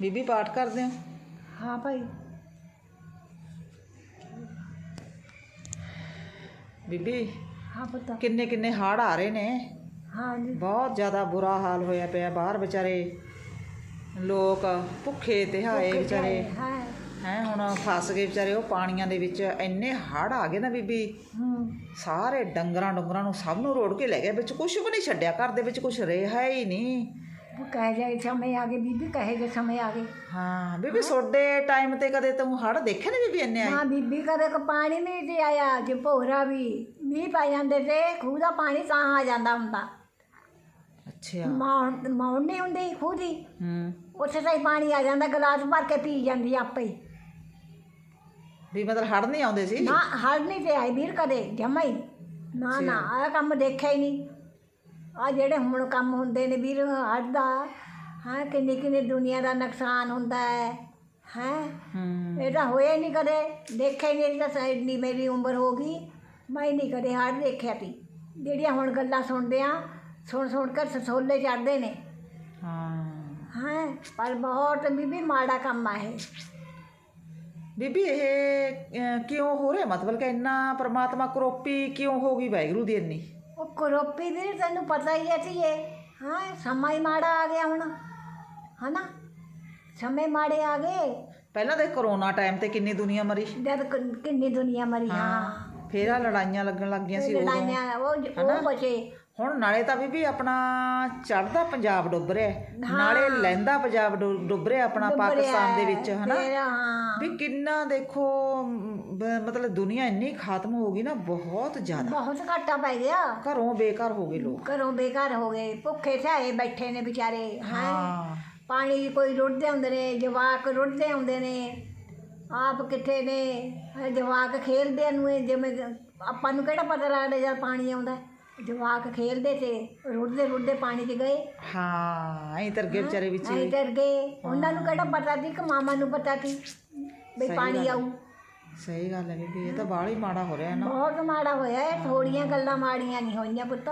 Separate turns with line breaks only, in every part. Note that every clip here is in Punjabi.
ਬੀਬੀ ਪਾਠ ਕਰਦੇ ਹੋ
ਹਾਂ ਭਾਈ।
ਬੀਬੀ
ਹਾਂ ਪਤਾ।
ਕਿੰਨੇ ਕਿੰਨੇ ਹੜ੍ਹ ਆ ਰਹੇ ਨੇ?
ਹਾਂ ਜੀ।
ਬਹੁਤ ਜ਼ਿਆਦਾ ਬੁਰਾ ਹਾਲ ਹੋਇਆ ਪਿਆ ਬਾਹਰ ਵਿਚਾਰੇ। ਲੋਕ ਭੁੱਖੇ ਤੇ ਹਾਏ ਵਿਚਾਰੇ।
ਹਾਂ
ਹੈ ਹੁਣ ਫਸ ਗਏ ਵਿਚਾਰੇ ਉਹ ਪਾਣੀਆਂ ਦੇ ਵਿੱਚ। ਇੰਨੇ ਹੜ੍ਹ ਆ ਗਏ ਨਾ ਬੀਬੀ।
ਹੂੰ।
ਸਾਰੇ ਡੰਗਰਾਂ ਡੰਗਰਾਂ ਨੂੰ ਸਭ ਨੂੰ ਰੋੜ ਕੇ ਲੈ ਗਏ। ਵਿੱਚ ਕੁਝ ਵੀ ਨਹੀਂ ਛੱਡਿਆ। ਘਰ ਦੇ ਵਿੱਚ ਕੁਝ ਰਿਹਾ ਹੀ ਨਹੀਂ।
ਕਹੇ ਜਾਏ ਸਮੇਂ ਆ ਗਏ ਬੀਬੀ ਕਹੇ ਜੇ ਸਮੇਂ ਆ ਗਏ।
ਹਾਂ ਬੀਬੀ ਤੁਹਾਡੇ ਟਾਈਮ ਤੇ ਕਦੇ ਤੂੰ ਹੜ੍ਹ ਦੇਖੇ ਨੇ ਬੀਬੀ ਇੰਨੇ ਆਏ?
ਮਾਂ ਬੀਬੀ ਕਦੇ ਕੋ ਪਾਣੀ ਨਹੀਂ ਤੇ ਆਇਆ ਜੇ ਭੋਰਾ ਵੀ ਮੀਂਹ ਪੈ ਜਾਂਦੇ ਤੇ ਖੂਹ ਦਾ ਪਾਣੀ ਤਾਂ ਆ ਜਾਂਦਾ ਹੁੰਦਾ।
ਅੱਛਾ।
ਮਾਂ ਮਾਂ ਨਹੀਂ ਹੁੰਦੀ ਖੂਹ ਦੀ।
ਹੂੰ।
ਉੱਥੇ ਤਾਂ ਹੀ ਪਾਣੀ ਆ ਜਾਂਦਾ ਗਲਾਸ ਭਰ ਕੇ ਪੀ ਜਾਂਦੀ ਆਪੇ ਹੀ।
ਵੀ ਮਤਲਬ ਹੜ੍ਹ ਨਹੀਂ ਆਉਂਦੇ ਸੀ?
ਨਾ ਹੜ ਨਹੀਂ ਤੇ ਆਈ ਵੀਰ ਕਦੇ ਜਮਾ ਹੀ। ਨਾ ਨਾ ਆਹ ਕੰਮ ਦੇਖਿਆ ਹੀ ਨਹੀਂ ਆ ਜਿਹੜੇ ਹੁਣ ਕੰਮ ਹੁੰਦੇ ਨੇ ਵੀਰ ਹੜ ਦਾ ਹਾਂ ਕਿੰਨੀ ਕਿੰਨੀ ਦੁਨੀਆ ਦਾ ਨੁਕਸਾਨ ਹੁੰਦਾ ਹੈ ਹੈ? ਇਹ ਤਾਂ ਹੋਇਆ ਹੀ ਨਹੀਂ ਕਦੇ ਦੇਖਿਆ ਹੀ ਨਹੀਂ ਤਾਂ ਸ- ਇੰਨੀ ਮੇਰੀ ਉਮਰ ਹੋ ਗਈ ਮੈਂ ਨਹੀਂ ਕਦੇ ਹੜ ਦੇਖਿਆ ਤੀ ਜਿਹੜੀਆਂ ਹੁਣ ਗੱਲਾਂ ਸੁਣਦੇ ਆ ਸੁਣ ਸੁਣ ਕੇ ਸਸੋਲੇ ਚੜਦੇ ਨੇ।
ਹਾਂ।
ਹਾਂ? ਪਰ ਬਹੁਤ ਬੀਬੀ ਮਾੜਾ ਕੰਮ ਆ ਇਹ।
ਬੀਬੀ ਇਹ ਕਿਉਂ ਹੋ ਰਿਹਾ? ਮਤਲਬ ਕਿ ਇੰਨਾ ਪ੍ਰਮਾਤਮਾ ਕਰੋਪੀ ਕਿਉਂ ਹੋ ਗਈ? ਵਾਹਿਗੁਰੂ ਦੀ ਇੰਨੀ।
ਉਹ ਕਰੋਪੀ ਵੀਰ ਤੈਨੂੰ ਪਤਾ ਹੀ ਹੈ ਧੀਏ। ਹਾਂ ਸਮਾਂ ਹੀ ਮਾੜਾ ਆ ਗਿਆ ਹੁਣ। ਹਨਾ? ਸਮੇਂ ਮਾੜੇ ਆ ਗਏ।
ਪਹਿਲਾਂ ਤੇ ਕਰੋਨਾ ਟਾਈਮ ਤੇ ਕਿੰਨੀ ਦੁਨੀਆ ਮਰੀ
ਜਦ ਕਿ- ਕਿੰਨੀ ਦੁਨੀਆ ਮਰੀ ਹਾਂ।
ਫੇਰ ਆ ਲੜਾਈਆਂ ਲੱਗਣ ਲੱਗ ਗਈਆਂ ਸੀ ਉਦੋਂ।
ਲੜਾਈਆਂ ਉਹ ਉਹ ਬਚੇ।
ਹੁਣ ਨਾਲੇ ਤਾਂ ਬੀਬੀ ਆਪਣਾ ਚੜਦਾ ਪੰਜਾਬ ਡੁੱਬ ਰਿਹਾ ਨਾਲੇ ਲਹਿੰਦਾ ਪੰਜਾਬ ਡੁੱਬ ਰਿਹਾ ਆਪਣਾ ਪਾਕਿਸਤਾਨ ਦੇ ਵਿੱਚ ਹਨਾ? ਵੀ ਕਿੰਨਾ ਦੇਖੋ ਮਤਲਬ ਦੁਨੀਆ ਇੰਨੀ ਖਾਤਮ ਹੋ ਗਈ ਨਾ ਬਹੁਤ ਜ਼ਿਆਦਾ।
ਬਹੁਤ ਘਾਟਾ ਪੈ ਗਿਆ।
ਘਰੋਂ ਬੇਘਰ ਹੋ ਗਏ ਲੋਕ।
ਘਰੋਂ ਬੇਘਰ ਹੋ ਗਏ। ਭੁੱਖੇ ਠਾਏ ਬੈਠੇ ਨੇ ਵਿਚਾਰੇ ਹਾਂ? ਪਾਣੀ ਕੋਈ ਰੁੜਦੇ ਹੁੰਦੇ ਨੇ ਜਵਾਕ ਰੁੜਦੇ ਹੁੰਦੇ ਨੇ। ਆਪ ਕਿੱਥੇ ਨੇ? ਜਵਾਕ ਖੇਲਦੇ ਨੂੰ ਜਿਵੇਂ ਆਪਾਂ ਨੂੰ ਕਿਹੜਾ ਪਤਾ ਲੱਗਦਾ ਜਦ ਪਾਣੀ ਆਉਂਦਾ ਜਵਾਕ ਖੇਲਦੇ ਤੇ ਰੁੜਦੇ ਰੁੜਦੇ ਪਾਣੀ 'ਚ ਗਏ।
ਹਾਂ ਐਂ ਤਰਗੇ ਵਿਚਾਰੇ ਵਿੱਚ।
ਐਂ ਡਰ ਗਏ। ਉਹਨਾਂ ਨੂੰ ਕਿਹੜਾ ਪਤਾ ਸੀ ਕਿ ਮਾਮਾ ਨੂੰ ਪਤਾ ਸੀ ਵੀ ਪਾਣੀ ਆਊ।
ਸਹੀ ਗੱਲ ਹੈ ਬੀਬੀ ਇਹ ਤਾਂ ਬਾਹਲਾ ਹੀ ਮਾੜਾ ਹੋ ਰਿਹਾ ਨਾ।
ਬਹੁਤ ਮਾੜਾ ਹੋਇਆ ਇਹ ਥੋੜੀਆਂ ਗੱਲਾਂ ਮਾੜੀਆਂ ਨਹੀਂ ਹੋਈਆਂ ਪੁੱਤ।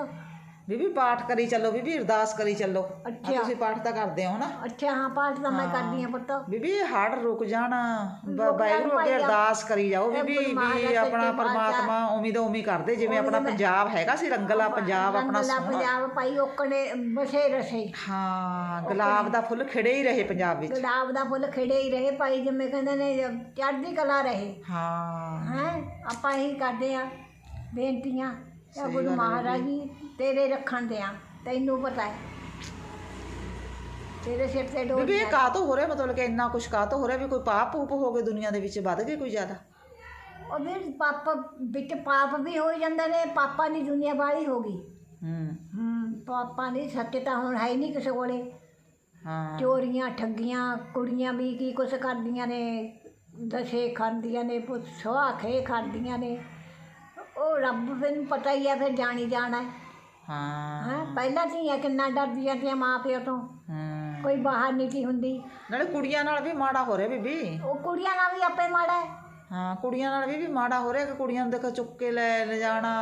ਬੀਬੀ ਪਾਠ ਕਰੀ ਚੱਲੋ ਬੀਬੀ ਅਰਦਾਸ ਕਰੀ ਚੱਲੋ। ਆਹ
ਅੱਛਾ।
ਤੁਸੀਂ ਪਾਠ ਤਾਂ ਕਰਦੇ ਹੋ ਨਾ।
ਅੱਛਾ ਹਾਂ ਪਾਠ ਤਾਂ ਮੈਂ ਕਰਦੀ ਹਾਂ ਪੁੱਤ।
ਬੀਬੀ ਹੜ ਰੁਕ ਜਾਣ। ਬ- ਵਾਹਿਗੁਰੂ ਅੱਗੇ ਅਰਦਾਸ ਕਰੀ ਜਾਓ। ਬੀਬੀ ਵੀ ਆਪਣਾ ਪਰਮਾਤਮਾ ਉਮੀ ਦਾ ਉਮੀ ਕਰਦੇ। ਜਿਵੇਂ ਆਪਣਾ ਪੰਜਾਬ ਹੈਗਾ ਸੀ ਰੰਗਲਾ ਪੰਜਾਬ ਆਪਣਾ
ਰੰਗਲਾ
ਸੋਹਣਾ।
ਪੰਜਾਬ ਪਾਈ ਓਕਣੇ ਬਸੇ ਰਸੇ।
ਹਾਂ ਗੁਲਾਬ ਦਾ ਫੁੱਲ ਖਿੜੇ ਹੀ ਰਹੇ ਪੰਜਾਬ ਵਿੱਚ।
ਗੁਲਾਬ ਦਾ ਫੁੱਲ ਖਿੜੇ ਹੀ ਰਹੇ ਭਾਈ ਜਿਵੇਂ ਕਹਿੰਦੇ ਨੇ ਚੜ੍ਹਦੀ ਕਲਾ ਰਹੇ।
ਹਾਂ।
ਹੈ ਆਪਾਂ ਇਹੀ ਕਰਦੇ ਆ ਬੇਨਤੀਆਂ। ਇਹ ਗੁਰੂ ਮਹਾਰਾਜ ਜੀ ਤੇਰੇ ਰੱਖਣ ਦੇ ਆ ਤੈਨੂੰ ਪਤਾ ਹੈ। ਤੇਰੇ ਸਿਰ ਤੇ ਡੋਰ
ਬੀਬੀ ਇਹ ਕਾਹ ਤੋਂ ਹੋ ਰਿਹਾ? ਮਤਲਬ ਕਿ ਇੰਨਾ ਕੁਛ ਕਾਹ ਤੋਂ ਹੋ ਰਿਹਾ ਵੀ ਕੋਈ ਪਾਪ ਪੂਪ ਹੋ ਗਏ ਦੁਨੀਆ ਦੇ ਵਿੱਚ ਵੱਧ ਗਏ ਕੋਈ ਜ਼ਿਆਦਾ?
ਉਹ ਵੀ ਪਾਪ ਵਿੱਚ ਪਾਪ ਵੀ ਹੋ ਜਾਂਦੇ ਨੇ ਪਾਪਾਂ ਦੀ ਦੁਨੀਆ ਵਾਲੀ ਹੋ ਗਈ।
ਹੂੰ।
ਹੂੰ ਪਾਪਾਂ ਦੀ ਸੱਚ ਤਾਂ ਹੁਣ ਹੈ ਹੀ ਨਹੀਂ ਕਿਸੇ ਕੋਲੇ।
ਹਾਂ।
ਚੋਰੀਆਂ ਠੱਗੀਆਂ ਕੁੜੀਆਂ ਵੀ ਕੀ ਕੁਛ ਕਰਦੀਆਂ ਨੇ ਦਸ਼ੇ ਖਾਂਦੀਆਂ ਨੇ ਪੁੱਤ ਸੁਹਾਖੇ ਖਾਂਦੀਆਂ ਨੇ। ਉਹ ਰੱਬ ਫਿਰ ਨੂੰ ਪਤਾ ਹੀ ਆ ਫਿਰ ਜਾਣੀ ਜਾਣਾ। ਹੈ।
ਹਾਂ
ਹੈਂ ਪਹਿਲਾਂ ਧੀਆਂ ਕਿੰਨਾ ਡਰਦੀਆਂ ਤੀਆਂ ਮਾਂ ਪਿਓ ਤੋਂ।
ਹੂੰ।
ਕੋਈ ਬਾਹਰ ਨਹੀਂ ਸੀ ਹੁੰਦੀ।
ਨਾਲੇ ਕੁੜੀਆਂ ਨਾਲ ਵੀ ਮਾੜਾ ਹੋ ਰਿਹਾ ਬੀਬੀ।
ਉਹ ਕੁੜੀਆਂ ਨਾਲ ਵੀ ਆਪੇ ਮਾੜਾ ਹੈ।
ਹਾਂ ਕੁੜੀਆਂ ਨਾਲ ਵੀ ਵੀ ਮਾੜਾ ਹੋ ਰਿਹਾ ਕਿ ਕੁੜੀਆਂ ਨੂੰ ਦੇਖੋ ਚੁੱਕ ਕੇ ਲੈ ਲੈ ਜਾਣਾ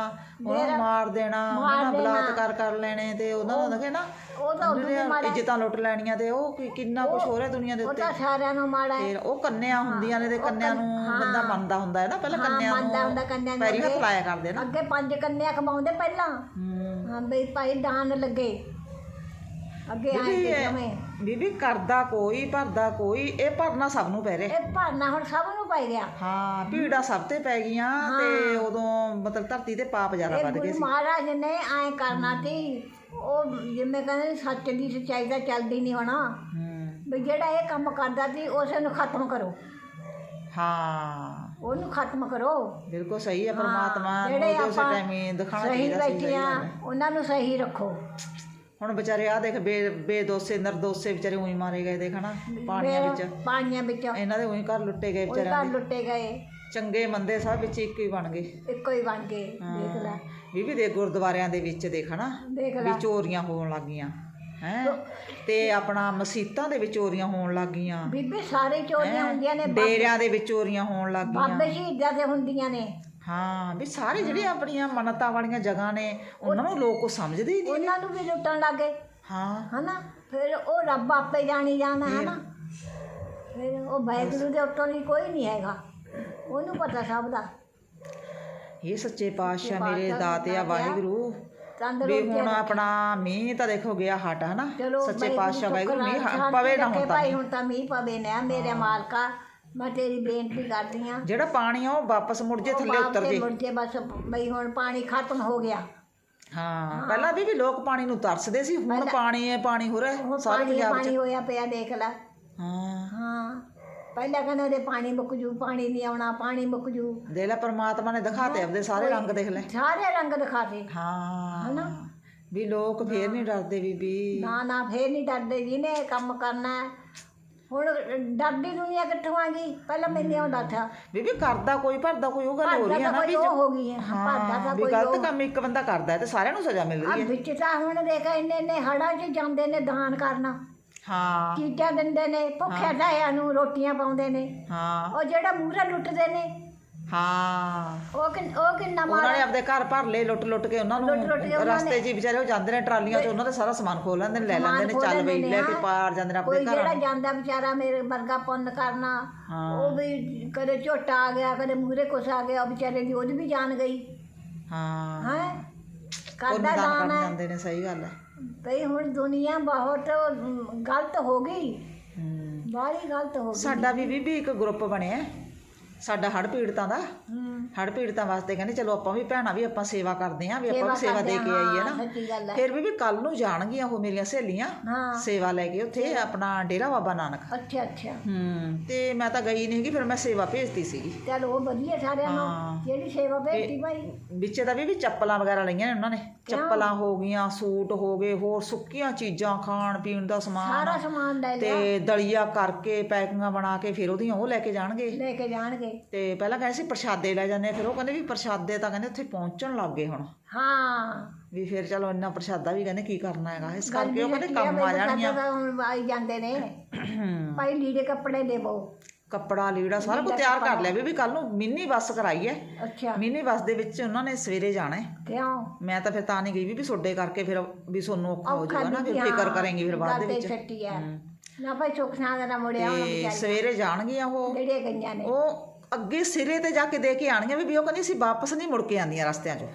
ਉਹਨਾਂ ਨੂੰ ਮਾਰ ਦੇਣਾ ਉਹਨਾਂ ਬਲਾਤਕਾਰ ਕਰ ਲੈਣੇ ਤੇ ਉਹਨਾਂ ਨੂੰ ਦੇਖੇ ਨਾ
ਉਹ।
ਇੱਜ਼ਤਾਂ ਲੁੱਟ ਲੈਣੀਆਂ ਤੇ ਉਹ ਕਿੰਨਾ ਕੁਝ ਹੋ ਰਿਹਾ ਦੁਨੀਆ ਦੇ
ਉਹ
ਉੱਤੇ।
ਤਾਂ ਸਾਰਿਆਂ ਨੂੰ ਮਾੜਾ ਹੈ।
ਉਹ ਕੰਨਿਆਂ ਹੁੰਦੀਆਂ ਨੇ ਤੇ ਕੰਨਿਆਂ ਨੂੰ ਬੰਦਾ ਮੰਨਦਾ ਹੁੰਦਾ ਹੈ ਨਾ ਪਹਿਲਾਂ ਕੰਨਿਆਂ
ਮੰਨਦਾ ਹੁੰਦਾ
ਨੂੰ
ਕੰਨਿਆਂ ਨੂੰ।
ਪੈਰੀ ਹੱਥ ਲਾਇਆ ਕਰਦੇ ਨਾ।
ਅੱਗੇ ਪੰਜ ਕੰਨਿਆ ਕਮਾਉਂਦੇ ਪਹਿਲਾਂ।
ਹੂੰ।
ਹਾਂ ਬਈ ਭਾਈ ਦਾਨ ਲੱਗੇ। ਅੱਗੇ ਆਏ ਤੇ ਜਮੇ
ਬੀਬੀ ਕਰਦਾ ਕੋਈ ਭਰਦਾ ਕੋਈ ਇਹ ਭਰਨਾ ਸਭ ਨੂੰ ਪੈ ਰਿਹਾ।
ਇਹ ਭਾਨਾ ਹੁਣ ਸਭ ਨੂੰ ਪੈ ਗਿਆ।
ਹਾਂ ਭੀੜਾਂ ਸਭ ਤੇ ਪੈ ਗਈਆਂ ਤੇ ਉਦੋਂ ਮਤਲਬ ਧਰਤੀ ਤੇ ਪਾਪ ਜ਼ਿਆਦਾ ਵੱਧ ਗਏ ਸੀ।
ਮਹਾਰਾਜ ਨੇ ਐ ਕਰਨਾ ਸੀ ਉਹ ਜਿਵੇਂ ਕਹਿੰਦੇ ਸੱਚ ਦੀ ਸੱਚਾਈ ਦਾ ਚੱਲਦੀ ਨਹੀਂ ਹੋਣਾ।
ਹੂੰ।
ਵੀ ਜਿਹੜਾ ਇਹ ਕੰਮ ਕਰਦਾ ਸੀ ਉਸ ਨੂੰ ਖਤਮ ਕਰੋ।
ਹਾਂ।
ਉਹਨੂੰ ਖਤਮ ਕਰੋ।
ਬਿਲਕੁਲ ਸਹੀ ਹੈ ਪਰਮਾਤਮਾ ਨੂੰ ਉਸੇ ਟਾਈਮ ਦਿਖਾਣਾ ਚਾਹੀਦਾ ਸਹੀ।
ਉਹਨਾਂ ਨੂੰ ਸਹੀ ਰੱਖੋ।
ਹੁਣ ਵਿਚਾਰੇ ਆ ਦੇਖ ਬੇ ਬੇਦੋਸੇ ਨਿਰਦੋਸੇ ਵਿਚਾਰੇ ਉਹੀ ਮਾਰੇ ਗਏ ਦੇਖਣਾ ਪਾਣੀਆਂ ਵਿੱਚ।
ਪਾਣੀਆਂ ਵਿੱਚ।
ਇਹਨਾਂ ਦੇ ਉਹੀ ਘਰ ਲੁੱਟੇ ਗਏ
ਉਹ
ਵਿਚਾਰਿਆਂ
ਘਰ ਲੁੱਟੇ ਗਏ।
ਚੰਗੇ ਮੰਦੇ ਸਭ ਵਿੱਚ ਇੱਕ ਹੀ ਬਣ ਗਏ।
ਇੱਕੋ ਹੀ ਬਣ ਕੇ ਦੇਖ ਲੈ।
ਬੀਬੀ ਦੇ ਗੁਰਦੁਆਰਿਆਂ ਦੇ ਵਿੱਚ
ਦੇਖ
ਵੀ
ਲੈ।
ਚੋਰੀਆਂ ਹੋਣ ਲੱਗੀਆਂ ਹੈ? ਤੇ ਆਪਣਾ ਮਸੀਤਾਂ ਦੇ ਵਿੱਚ ਚੋਰੀਆਂ ਹੋਣ ਲੱਗੀਆਂ
ਬੀਬੀ ਸਾਰੇ ਚੋਰੀਆਂ ਹੁੰਦੀਆਂ ਨੇ
ਡੇਰਿਆਂ ਦੇ ਵਿੱਚ ਚੋਰੀਆਂ ਹੋਣ ਲੱਗੀਆਂ
ਬਾਬੇ ਸ਼ਹੀਦਾਂ ਦੇ ਹੁੰਦੀਆਂ ਨੇ।
ਹਾਂ ਵੀ ਸਾਰੇ ਜਿਹੜੀਆਂ ਆਪਣੀਆਂ ਮੰਨਤਾਂ ਵਾਲੀਆਂ ਜਗ੍ਹਾ ਨੇ ਉਹਨਾਂ ਨੂੰ ਲੋਕ ਕੁਛ ਸਮਝਦੇ ਹੀ ਨਹੀਂ।
ਉਹਨਾਂ ਨੂੰ ਵੀ ਲੁੱਟਣ ਲੱਗੇ
ਹਾਂ।
ਹਨਾ? ਫਿਰ ਉਹ ਰੱਬ ਆਪੇ ਜਾਣੀ ਜਾਣਾ ਹਨਾ? ਫਿਰ ਉਹ ਵਾਹਿਗੁਰੂ ਦੇ ਉੱਤੋਂ ਦੀ ਕੋਈ ਨਹੀਂ ਹੈਗਾ। ਉਹਨੂੰ ਪਤਾ ਸਭ ਦਾ।
ਇਹ ਸੱਚੇ ਪਾਤਸ਼ਾਹ ਮੇਰੇ
ਪਾਤਸ਼ਾਹ
ਦਾਤੇ ਆ ਵਾਹਿਗੁਰੂ। ਵੀ ਹੁਣ ਆਪਣਾ ਮੀਂਹ ਤਾਂ ਦੇਖੋ ਗਿਆ ਹਟ ਹਨਾ? ਸੱਚੇ ਪਾਤਸ਼ਾਹ ਵਾਹਿਗੁਰੂ ਮੀਂਹ ਪਵੇ ਨਾ ਹੁਣ ਤਾਂ
ਹੁਣ ਤਾਂ ਮੀਂਹ ਪਵੇ ਨਾ ਮੇਰੇ ਮਾਲਕਾ। ਮੈਂ ਤੇਰੀ ਬੇਨਤੀ ਕਰਦੀ ਆ।
ਜਿਹੜਾ ਪਾਣੀ ਆ ਉਹ ਵਾਪਸ ਮੁੜ ਜੇ ਥੱਲੇ ਉਤਰ ਜੇ।
ਮੁੜ ਕੇ ਬਸ ਬਈ ਹੁਣ ਪਾਣੀ ਖਤਮ ਹੋ ਗਿਆ।
ਹਾਂ ਪਹਿਲਾਂ ਵੀ ਵੀ ਲੋਕ ਪਾਣੀ ਨੂੰ ਤਰਸਦੇ ਸੀ ਹੁਣ ਪਾਣੀ ਹੈ ਪਾਣੀ ਹੋ ਰਿਹਾ ਸਾਰੇ ਪੰਜਾਬ 'ਚ।
ਪਾਣੀ ਹੋਇਆ ਪਿਆ ਦੇਖ ਲੈ।
ਹਾਂ।
ਹਾਂ। ਪਹਿਲਾਂ ਕਹਿੰਦੇ ਉਹਦੇ ਪਾਣੀ ਮੁੱਕ ਜੂ ਪਾਣੀ ਨਹੀਂ ਆਉਣਾ ਪਾਣੀ ਮੁੱਕ ਜੂ।
ਦੇਖ ਲੈ ਪਰਮਾਤਮਾ ਨੇ ਦਿਖਾਤੇ ਆਪਦੇ ਸਾਰੇ ਰੰਗ ਦੇਖ ਲੈ।
ਸਾਰੇ ਰੰਗ ਦਿਖਾਤੇ।
ਹਾਂ। ਵੀ ਲੋਕ ਫੇਰ ਨਹੀਂ ਡਰਦੇ ਬੀਬੀ।
ਨਾ ਨਾ ਫੇਰ ਨਹੀਂ ਡਰਦੇ ਜਿਹਨੇ ਕੰਮ ਕਰਨਾ ਹੈ। ਹੁਣ ਡਰਦੀ ਦੁਨੀਆ ਕਿੱਥੋਂ ਆ ਗਈ? ਪਹਿਲਾਂ ਮੈਨੂੰ ਆਉਂਦਾ ਥਾ।
ਬੀਬੀ ਕਰਦਾ ਕੋਈ ਭਰਦਾ ਕੋਈ ਉਹ ਗੱਲ ਹੋ ਰਹੀ ਹੈ ਨਾ ਵੀ
ਹੋ ਗਈ ਹੈ ਭਰਦਾ ਤਾਂ ਕੋਈ
ਗਲਤ ਕੰਮ ਇੱਕ ਬੰਦਾ ਕਰਦਾ ਹੈ ਤੇ ਸਾਰਿਆਂ ਨੂੰ ਸਜ਼ਾ ਮਿਲ
ਆ
ਰਹੀ ਹੈ।
ਵਿੱਚ ਤਾਂ ਹੁਣ ਦੇਖ ਇੰਨੇ ਇੰਨੇ ਹੜਾਂ 'ਚ ਜਾਂਦੇ ਨੇ ਦਾਨ ਕਰਨਾ।
ਹਾਂ।
ਚੀਜ਼ਾਂ ਦਿੰਦੇ ਨੇ ਭੁੱਖੇ ਦਾਇਆਂ ਨੂੰ ਰੋਟੀਆਂ ਪਾਉਂਦੇ ਨੇ।
ਹਾਂ।
ਉਹ ਜਿਹੜਾ ਮੂਹਰੇ ਲੁੱਟਦੇ ਨੇ
ਹਾਂ।
ਉਹ ਕਿ ਉਹ ਕਿੰਨਾ
ਉਹਨਾਂ ਨੇ ਆਪਦੇ ਘਰ ਭਰ ਲਏ ਲੁੱਟ ਲੁੱਟ ਕੇ ਉਹਨਾਂ
ਲੁੱਟ ਲੁੱਟ ਕੇ
ਨੂੰ
ਉਹਨਾਂ
ਰਸਤੇ 'ਚ ਹੀ ਵਿਚਾਰੇ ਉਹ ਜਾਂਦੇ ਨੇ ਟਰਾਲੀਆਂ 'ਚ ਉਹਨਾਂ ਦਾ ਸਾਰਾ ਸਮਾਨ ਖੋਲ ਲੈਂਦੇ ਨੇ ਲੈ ਲੈਂਦੇ ਨੇ ਚੱਲ ਬਈ ਲੈ ਕੇ। ਪਾਰ ਜਾਂਦੇ ਨੇ ਆਪਣੇ
ਕੋਈ
ਘਰ।
ਜਿਹੜਾ ਜਾਂਦਾ ਵਿਚਾਰਾ ਮੇਰੇ ਵਰਗਾ ਪੁੰਨ ਕਰਨਾ
ਹਾਂ।
ਉਹ ਵੀ ਕਦੇ ਝੋਟਾ ਆ ਗਿਆ ਕਦੇ ਮੂਹਰੇ ਕੁਛ ਆ ਗਿਆ ਉਹ ਵਿਚਾਰੇ ਦੀ ਉਹਦੀ ਵੀ ਜਾਨ ਗਈ।
ਹਾਂ।
ਹੈ?
ਉਹ
ਕਰਦਾ
ਨਿਦਾਨ
ਦਾਨ
ਕਰਨ
ਹੈ।
ਜਾਂਦੇ ਨੇ ਸਹੀ ਗੱਲ ਹੈ।
ਭਈ ਹੁਣ ਦੁਨੀਆ ਬਹੁਤ ਗਲਤ ਹੋ ਗਈ।
ਹੂੰ।
ਬਾਹਲੀ ਗਲਤ ਹੋ ਗਈ।
ਸਾਡਾ ਵੀ ਬੀਬੀ ਇੱਕ ਗਰੁੱਪ ਬਣਿਆ। ਹੈ। ਸਾਡਾ ਹੜ ਪੀੜਤਾਂ ਦਾ। ਹੜ ਪੀੜਤਾਂ ਵਾਸਤੇ ਕਹਿੰਦੇ ਚਲੋ ਆਪਾਂ ਵੀ ਭੈਣਾਂ ਵੀ ਆਪਾਂ ਸੇਵਾ ਕਰਦੇ ਆਂ ਵੀ ਆਪਾਂ ਵੀ
ਸੇਵਾ
ਦੇ ਕੇ ਆਈਏ ਨਾ। ਫਿਰ ਵੀ ਵੀ ਕੱਲ ਨੂੰ ਜਾਣਗੀਆਂ ਉਹ ਮੇਰੀਆਂ ਸਹੇਲੀਆਂ। ਸੇਵਾ ਲੈ ਕੇ ਉੱਥੇ ਆਪਣਾ ਡੇਰਾ ਬਾਬਾ ਨਾਨਕ।
ਅੱਛਾ ਅੱਛਾ।
ਹੂੰ ਤੇ ਮੈਂ ਤਾਂ ਗਈ ਨਹੀਂ ਹੈਗੀ ਫਿਰ ਮੈਂ ਸੇਵਾ ਭੇਜਤੀ ਸੀਗੀ।
ਚਲ ਉਹ ਵਧੀਆ ਸਾਰਿਆਂ। ਨੂੰ ਜਿਹੜੀ ਸੇਵਾ ਭੇਜੀ ਭਾਈ।
ਵਿੱਚੇ ਦਾ ਵੀ ਵੀ ਚੱਪਲਾਂ ਵਗੈਰਾ ਲਈਆਂ ਨੇ ਉਹਨਾਂ ਨੇ। ਚੱਪਲਾਂ ਹੋ ਗਈਆਂ ਸੂਟ ਹੋ ਗਏ ਹੋਰ ਸੁੱਕੀਆਂ ਚੀਜ਼ਾਂ ਖਾਣ ਪੀਣ ਦਾ
ਸਾਰਾ
ਸਮਾਨ
ਸਮਾਨ ਲੈ ਲਿਆ।
ਤੇ ਦਲੀਆ ਕਰਕੇ ਪੈਕਿੰਗਾਂ ਬਣਾ ਕੇ ਫਿਰ ਉਹਦੀਆਂ ਉਹ ਲੈ ਕੇ ਜਾਣਗੇ।
ਲੈ ਕੇ ਜਾਣਗੇ।
ਤੇ ਪਹਿਲਾਂ ਕਹਿੰਦੇ ਸੀ ਪ੍ਰਸ਼ਾਦੇ ਲੈ ਜਾਂਦੇ ਆ, ਫਿਰ ਉਹ ਕਹਿੰਦੇ ਵੀ ਪ੍ਰਸ਼ਾਦੇ ਤਾਂ ਕਹਿੰਦੇ ਉੱਥੇ ਪਹੁੰਚਣ ਲੱਗ ਗਏ ਹੁਣ।
ਹਾਂ।
ਵੀ ਫਿਰ ਚਲੋ ਇੰਨਾ ਪ੍ਰਸ਼ਾਦਾ ਵੀ ਕਹਿੰਦੇ ਕੀ ਕਰਨਾ ਹੈਗਾ ਇਸ ਕਰਕੇ ਉਹ ਕਹਿੰਦੇ ਕੰਮ ਆ ਜਾਣੀਆਂ।
ਤਾਂ ਹੁਣ ਆਈ ਜਾਂਦੇ ਨੇ। ਭਾਈ ਲੀੜੇ ਕੱਪੜੇ ਦੇਵੋ
ਕੱਪੜਾ ਲੀੜਾ ਸਾਰਾ ਕੁਝ ਤਿਆਰ ਕਰ ਲਿਆ ਵੀ ਵੀ ਕੱਲ ਨੂੰ ਮਿੰਨੀ ਬੱਸ ਕਰਾਈ ਹੈ
ਅੱਛਾ।
ਮਿੰਨੀ ਬੱਸ ਦੇ ਵਿੱਚ ਉਹਨਾਂ ਨੇ ਸਵੇਰੇ ਜਾਣਾ ਹੈ
ਕਿਉਂ?
ਮੈਂ ਤਾਂ ਫਿਰ ਤਾਂ ਨਹੀਂ ਗਈ ਵੀ ਵੀ ਸੋਡੇ ਕਰਕੇ ਫਿਰ ਵੀ ਸੋਨੂੰ ਔਖਾ ਹੋ ਜਾਊਗਾ ਨਾ ਫਿਰ ਫਿਕਰ ਕਰੇਂਗੀ ਫਿਰ ਬਾਅਦ ਦੇ
ਤੇ
ਵਿੱਚ।
ਛੱਟੀ ਹੈ। ਨਾ ਭਾਈ ਸੁੱਖ ਸਾਂਦ ਦਾ ਮੁੜਿਆ ਹੁਣ
ਤੇ ਸਵੇਰੇ ਜਾਣਗੀਆਂ ਉਹ।
ਜਿਹੜੇ ਗਈਆਂ ਨੇ।
ਉਹ ਅੱਗੇ ਸਿਰੇ ਤੇ ਜਾ ਕੇ ਦੇ ਕੇ ਆਣਗੀਆਂ ਵੀ ਵੀ ਉਹ ਕਹਿੰਦੀ ਅਸੀਂ ਵਾਪਸ ਨਹੀਂ ਮੁੜ ਕੇ ਆਂਦੀਆਂ ਰਸਤਿਆਂ 'ਚੋਂ।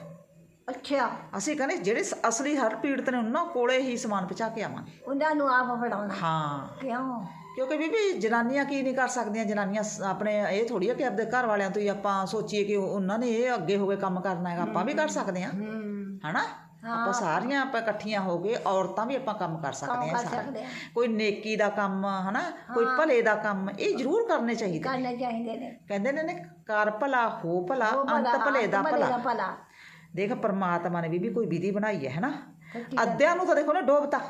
ਅੱਛਾ
ਅਸੀਂ ਕਹਿੰਦੇ ਜਿਹੜੇ ਸ- ਅਸਲੀ ਹਰ ਪੀੜਤ ਨੇ ਉਹਨਾਂ ਕੋਲੇ ਹੀ ਸਮਾਨ ਪਹੁੰਚਾ ਕੇ ਆਵਾਂਗੇ।
ਉਹਨਾਂ ਨੂੰ ਆਪ ਫੜਾਉਣਾ।
ਹਾਂ।
ਕਿਉਂ?
ਕਿਉਂਕਿ ਬੀਬੀ ਜਨਾਨੀਆਂ ਕੀ ਨਹੀਂ ਕਰ ਸਕਦੀਆਂ? ਜਨਾਨੀਆਂ ਸ- ਆਪਣੇ ਇਹ ਥੋੜੀ ਆ ਕਿ ਆਪਦੇ ਘਰ ਵਾਲਿਆਂ ਤੋਂ ਹੀ ਆਪਾਂ ਸੋਚੀਏ ਕਿ ਉਹ- ਉਹਨਾਂ ਨੇ ਇਹ ਅੱਗੇ ਹੋ ਕੇ ਕੰਮ ਕਰਨਾ ਹੈਗਾ ਆਪਾਂ ਵੀ ਕਰ ਸਕਦੇ ਹਾਂ।
ਹੂੰ।
ਹਨਾ? ਆਪਾਂ ਸਾਰੀਆਂ ਆਪਾਂ ਇਕੱਠੀਆਂ ਹੋ ਕੇ ਔਰਤਾਂ ਵੀ ਆਪਾਂ ਕੰਮ ਕਰ ਸਕਦੇ ਹਾਂ
ਕਰ
ਸਾਰੇ।
ਆ
ਕੋਈ ਨੇਕੀ ਦਾ ਕੰਮ ਹਨਾ? ਕੋਈ ਭਲੇ ਦਾ ਕੰਮ ਇਹ ਜ਼ਰੂਰ ਕਰਨੇ ਚਾਹੀਦੇ
ਕਰਨੇ ਚਾਹੀਦੇ ਨੇ।
ਕਹਿੰਦੇ ਨੇ ਨੇ ਕਰ ਭਲਾ ਹੋ ਭਲਾ ਅੰਤ ਭਲੇ ਦਾ ਭਲਾ ਦੇਖ ਪਰਮਾਤਮਾ ਨੇ ਵੀ ਵੀ ਕੋਈ ਵਿਧੀ ਬਣਾਈ ਹੈ ਹਨਾ? ਅੱਧਿਆਂ ਨੂੰ ਤਾਂ ਦੇਖੋ ਨਾ ਡੋਬਤਾ।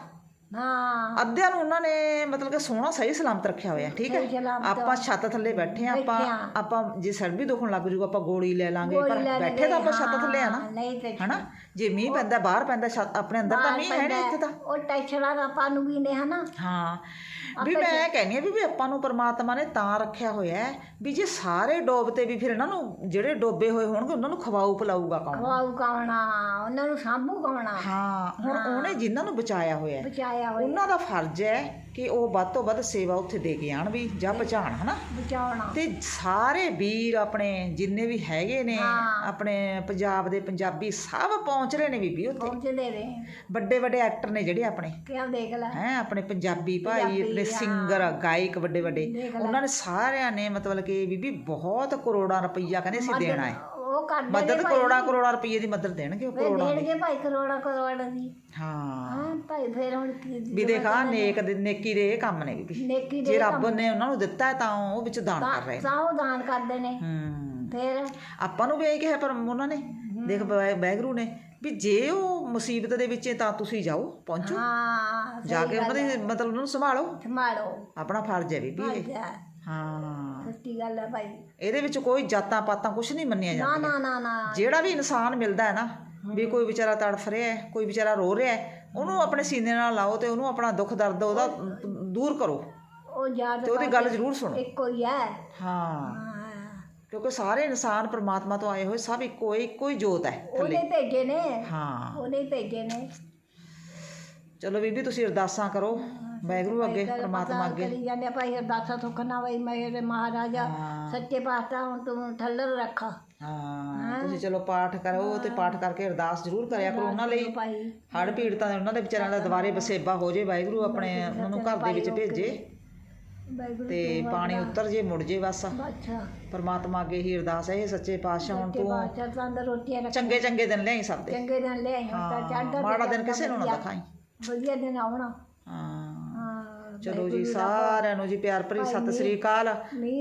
ਹਾਂ।
ਅੱਧਿਆਂ ਨੂੰ ਉਹਨਾਂ ਨੇ ਮਤਲਬ ਕਿ ਸੋਹਣਾ ਸਹੀ ਸਲਾਮਤ ਰੱਖਿਆ ਹੋਇਆ ਠੀਕ ਹੈ। ਆਪਾਂ ਛੱਤ ਥੱਲੇ ਬੈਠੇ ਆ ਆਪਾਂ। ਆਪਾਂ ਜੇ ਸਿਰ ਵੀ ਦੁਖਣ ਲੱਗ ਜੂਗਾ ਆਪਾਂ ਗੋਲੀ ਲੈ ਲਾਂਗੇ ਪਰ ਬੈਠੇ ਤਾਂ ਆਪਾਂ ਛੱਤ ਥੱਲੇ ਆ ਨਾ। ਹਨਾ? ਜੇ ਮੀਂਹ ਪੈਂਦਾ ਬਾਹਰ ਪੈਂਦਾ ਛੱਤ ਆਪਣੇ ਅੰਦਰ ਤਾਂ ਮੀਂਹ ਹੈ ਨਹੀਂ ਇੱਥੇ ਤਾਂ।
ਉਹ ਟੈਚਰਾਂ ਦਾ ਆਪਾਂ ਨੂੰ ਵੀ ਨੇ ਹਨਾ?
ਹਾਂ। ਵੀ ਮੈਂ ਕਹਿੰਨੀ ਆ ਵੀ ਵੀ ਆਪਾਂ ਨੂੰ ਪਰਮਾਤਮਾ ਨੇ ਤਾਂ ਰੱਖਿਆ ਹੋਇਆ ਵੀ ਜੇ ਸਾਰੇ ਡੋਬਤੇ ਵੀ ਫਿਰ ਇਹਨਾਂ ਨੂੰ ਜਿਹੜੇ ਡੋਬੇ ਹੋਏ ਹੋਣਗੇ ਉਹਨਾਂ ਨੂੰ ਖਵਾਊ ਪਿਲਾਊਗਾ ਕੌਣ?
ਖਵਾਉ ਕਾਉਣਾ ਉਹਨਾਂ ਨੂੰ ਸਾਂਭੂ ਕਾਉਣਾ
ਹਾਂ ਹੁਣ ਉਹਨੇ ਜਿਨ੍ਹਾਂ ਨੂੰ ਬਚਾਇਆ ਹੋਇਆ ਹੈ,
ਬਚਾਇਆ ਹੋਇਆ।
ਉਹਨਾਂ ਦਾ ਫਰਜ਼ ਹੈ ਕਿ ਉਹ ਵੱਧ ਤੋਂ ਵੱਧ ਸੇਵਾ ਉੱਥੇ ਦੇ ਕੇ ਆਣ ਵੀ ਜਾਂ ਪਹੁੰਚਾਣ ਹਨਾ?
ਬਚਾਉਣਾ
ਤੇ ਸਾਰੇ ਵੀਰ ਆਪਣੇ ਜਿੰਨੇ ਵੀ ਹੈਗੇ ਨੇ। ਆਪਣੇ ਪੰਜਾਬ ਦੇ ਪੰਜਾਬੀ ਸਭ ਪਹੁੰਚ ਰਹੇ ਨੇ ਬੀਬੀ ਉੱਥੇ।
ਪਹੁੰਚਦੇ ਨੇ।
ਵੱਡੇ ਵੱਡੇ ਐਕਟਰ ਨੇ ਜਿਹੜੇ ਆਪਣੇ।
ਕਿਉਂ ਦੇਖ ਲੈ।
ਹੈ ਆਪਣੇ ਪੰਜਾਬੀ ਭਾਈ ਆਪਣੇ। ਸਿੰਗਰ ਗਾਇਕ ਵੱਡੇ ਵੱਡੇ। ਉਹਨਾਂ ਨੇ ਸਾਰਿਆਂ ਨੇ ਮਤਲਬ ਕਿ ਬੀਬੀ ਬਹੁਤ ਕਰੋੜਾਂ ਰੁਪਈਆ ਕਹਿੰਦੇ ਅਸੀਂ ਦੇਣਾ ਹੈ।
ਉਹ ਕਰਦੇ
ਮਦਦ ਕਰੋੜਾਂ ਕਰੋੜਾਂ ਰੁਪਈਏ ਦੀ ਮਦਦ ਦੇਣਗੇ ਉਹ ਕਰੋੜਾਂ
ਦੇਣਗੇ ਭਾਈ ਕਰੋੜਾ ਕਰੋੜ ਦੀ।
ਹਾਂ।
ਹਾਂ ਭਾਈ ਫਿਰ ਹੁਣ ਕੀ-
ਵੀ ਦੇਖਾ ਨੇਕ ਦੇ ਨੇਕੀ ਦੇ ਇਹ ਕੰਮ ਨੇ
ਦੇ
ਜੇ ਰੱਬ ਨੇ ਉਹਨਾਂ ਨੂੰ ਦਿੱਤਾ ਹੈ ਤਾਂ ਉਹ ਵਿੱਚ ਦਾਨ ਕਰ ਰਹੇ
ਤਾਂ ਉਹ ਦਾਨ ਕਰਦੇ ਨੇ।
ਹੂੰ।
ਫਿਰ
ਆਪਾਂ ਨੂੰ ਵੀ ਇਹ ਕਿਹਾ ਪਰ ਉਹਨਾਂ ਨੇ। ਦੇਖ ਵੈ- ਵਾਹਿਗੁਰੂ ਨੇ ਵੀ ਜੇ ਉਹ ਮੁਸੀਬਤ ਦੇ ਵਿੱਚ ਤਾਂ ਤੁਸੀਂ ਜਾਓ ਪਹੁੰਚੋ।
ਹਾਂ
ਜਾ ਕੇ ਉਹਨਾਂ ਦੀ ਮਤਲਬ ਉਹਨਾਂ ਨੂੰ ਸੰਭਾਲੋ।
ਸੰਭਾਲੋ।
ਆਪਣਾ ਫਰਜ਼ ਹੈ ਇਹ।
ਜਾ
ਹਾਂ।
ਸੱਚੀ ਗੱਲ ਹੈ ਭਾਈ।
ਇਹਦੇ ਵਿੱਚ ਕੋਈ ਜਾਤਾਂ ਪਾਤਾਂ ਕੁਝ ਨਹੀਂ ਮੰਨੀਆਂ
ਨਾ
ਜਾਂਦੀਆਂ।
ਨਾ ਨਾ ਨਾ।
ਜਿਹੜਾ ਵੀ ਇਨਸਾਨ ਮਿਲਦਾ ਹੈ ਨਾ ਵੀ ਕੋਈ ਵਿਚਾਰਾ ਤੜਫ ਰਿਹਾ ਹੈ ਕੋਈ ਵਿਚਾਰਾ ਰੋ ਰਿਹਾ ਹੈ ਉਹਨੂੰ ਆਪਣੇ ਸੀਨੇ ਨਾਲ ਲਾਓ ਤੇ ਉਹਨੂੰ ਆਪਣਾ ਦੁੱਖ ਦਰਦ ਉਹਦਾ ਦੂਰ ਕਰੋ।
ਉਹ ਯਾਦ
ਤੇ ਉਹਦੀ ਗੱਲ ਜ਼ਰੂਰ ਸੁਣੋ।
ਇੱਕੋ ਹੀ ਹੈ।
ਹਾਂ।
ਹਾਂ।
ਕਿਉਂਕਿ ਸਾਰੇ ਇਨਸਾਨ ਪ੍ਰਮਾਤਮਾ ਤੋਂ ਆਏ ਹੋਏ ਸਭ ਇੱਕੋ ਇੱਕੋ ਹੀ ਜੋਤ ਹੈ
ਉਹਨੇ ਭੇਜੇ ਨੇ।
ਹਾਂ।
ਉਹਨੇ ਭੇਜੇ ਨੇ।
ਚਲੋ ਬੀਬੀ ਤੁਸੀਂ ਅਰਦਾਸਾਂ ਕਰੋ। ਵਾਹਿਗੁਰੂ ਅੱਗੇ ਪਰਮਾਤਮਾ ਅੱਗੇ।
ਕਰੀ ਜਾਂਦੇ ਆ ਭਾਈ ਅਰਦਾਸਾ ਸੁੱਖ ਨਾ ਵਈ ਮੇਰੇ ਮਹਾਰਾਜਾ। ਸੱਚੇ ਪਾਤਸ਼ਾਹ ਹੁਣ ਤੂੰ ਠੱਲਰ ਰੱਖ।
ਹਾਂ ਤੁਸੀਂ ਚਲੋ ਪਾਠ ਕਰੋ ਤੇ ਪਾਠ ਕਰਕੇ ਅਰਦਾਸ ਜ਼ਰੂਰ ਕਰਿਆ ਕਰੋ ਉਹਨਾਂ ਲਈ। ਹੜ ਪੀੜਤਾਂ ਦੇ ਉਹਨਾਂ ਦੇ ਵਿਚਾਰਿਆਂ ਦਾ ਦੁਬਾਰੇ ਵਸੇਬਾ ਹੋ ਜੇ ਵਾਹਿਗੁਰੂ ਆਪਣੇ ਉਹਨਾਂ ਨੂੰ ਘਰ ਦੇ ਵਿੱਚ ਭੇਜੇ। ਤੇ ਪਾਣੀ ਉਤਰ ਜੇ ਮੁੜ ਜੇ ਬਸ
ਅੱਛਾ
ਪਰਮਾਤਮਾ ਅੱਗੇ ਹੀ ਅਰਦਾਸ ਹੈ ਇਹ ਸੱਚੇ ਪਾਤਸ਼ਾਹ ਹੁਣ ਤੂੰ ਚੰਗੇ ਚੰਗੇ ਦਿਨ ਲਿਆਈ ਸਭ ਦੇ।
ਚੰਗੇ ਦਿਨ ਲੈ ਆਈ ਹੁਣ ਤਾਂ ਚੜ੍ਹਦਾ
ਮਾੜਾ ਦਿਨ ਕਿਸੇ ਨੂੰ ਨਾ ਦਿਖਾਈ।
ਵਧੀਆ ਦਿਨ ਆਉਣਾ।
ਹਾਂ। ਚਲੋ ਜੀ ਸਾਰਿਆਂ ਨੂੰ ਜੀ ਪਿਆਰ ਭਰੀ ਸਤਿ ਸ੍ਰੀ ਅਕਾਲ।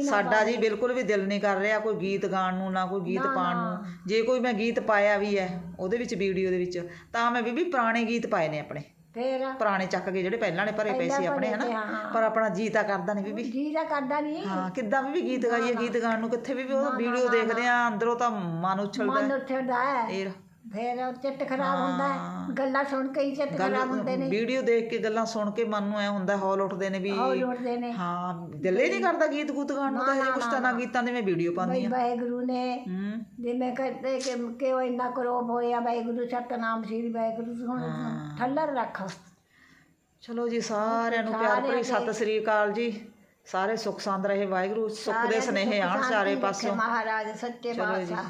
ਸਾਡਾ ਜੀ ਬਿਲਕੁਲ ਵੀ ਦਿਲ ਨਹੀਂ ਕਰ ਰਿਹਾ ਕੋਈ ਗੀਤ ਗਾਣ ਨੂੰ ਨਾ ਕੋਈ ਗੀਤ ਪਾਉਣ ਨੂੰ। ਜੇ ਕੋਈ ਮੈਂ ਗੀਤ ਪਾਇਆ ਵੀ ਹੈ ਉਹਦੇ ਵਿੱਚ ਵੀਡੀਓ ਦੇ ਵਿੱਚ ਤਾਂ ਮੈਂ ਬੀਬੀ ਪੁਰਾਣੇ ਗੀਤ ਪਾਏ ਨੇ ਆਪਣੇ।
ਫੇਰ?
ਪੁਰਾਣੇ ਚੱਕ ਕੇ ਜਿਹੜੇ ਪਹਿਲਾਂ ਨੇ ਭਰੇ ਪਏ ਸੀ ਆਪਣੇ ਹਨਾ। ਪਰ ਆਪਣਾ ਜੀ ਤਾਂ ਕਰਦਾ ਨਹੀਂ ਬੀਬੀ।
ਜੀ ਦਾ ਕਰਦਾ ਨਹੀਂ।
ਹਾਂ ਕਿੱਦਾਂ ਵੀ ਗੀਤ ਗਾਈਏ ਗੀਤ ਗਾਣ ਨੂੰ ਕਿੱਥੇ ਵੀ ਉਹ ਵੀਡੀਓ ਦੇਖਦੇ ਆ ਅੰਦਰੋਂ ਤਾਂ ਮਨ ਉਛਲਦਾ
ਮਨ ਉੱਠਦਾ ਹੈ।
ਫੇਰ?
ਫੇਰ ਚਿੱਤ ਖਰਾਬ ਹੁੰਦਾ ਹੈ। ਗੱਲਾਂ ਸੁਣ ਕੇ ਹੀ ਚਿੱਤ ਖਰਾਬ ਹੁੰਦੇ ਨੇ।
ਵੀਡੀਓ ਦੇਖ ਕੇ ਗੱਲਾਂ ਸੁਣ ਕੇ ਮਨ ਨੂੰ ਐ ਹੁੰਦਾ ਹੌਲ ਉੱਠਦੇ ਨੇ ਵੀ
ਹੌਲ ਉੱਠਦੇ ਨੇ।
ਹਾਂ ਦਿਲ ਹੀ ਨਹੀਂ ਕਰਦਾ ਗੀਤ ਗੂਤ ਗਾਣ ਨੂੰ ਤਾਂ ਇਹ ਕੁਛ ਤਾਂ ਨਾ ਗੀਤਾਂ ਦੇ ਮੈਂ ਵੀਡੀਓ ਪਾਉਂਦੀ
ਬਈ
ਆ
ਵਾਹਿਗੁਰੂ ਨੇ
ਹੂੰ।
ਜਿਵੇਂ ਕਹਿੰਦੇ ਕਿ ਕਿ ਉਹ ਇੰਨਾ ਕਰੋਪ ਹੋਇਆ ਵਾਹਿਗੁਰੂ ਸਤਨਾਮ ਸ੍ਰੀ ਵਾਹਿਗੁਰੂ ਹੁਣ ਠੱਲਰ ਰੱਖ।
ਚਲੋ ਜੀ ਸਾਰਿਆਂ ਨੂੰ ਪਿਆਰ ਭਰੀ ਸਤਿ ਸ੍ਰੀ ਅਕਾਲ ਜੀ। ਸਾਰੇ ਸੁਖ ਸੰਦ ਰਹੇ ਵਾਹਿਗੁਰੂ ਸੁਖ ਦੇ ਸਨੇਹ ਆਣ ਚਾਰੇ ਪਾਸੋਂ।
ਮਹਾਰਾਜ ਸੱਚੇ
ਚਲੋ ਜੀ।
ਪਾਤਸ਼ਾਹ।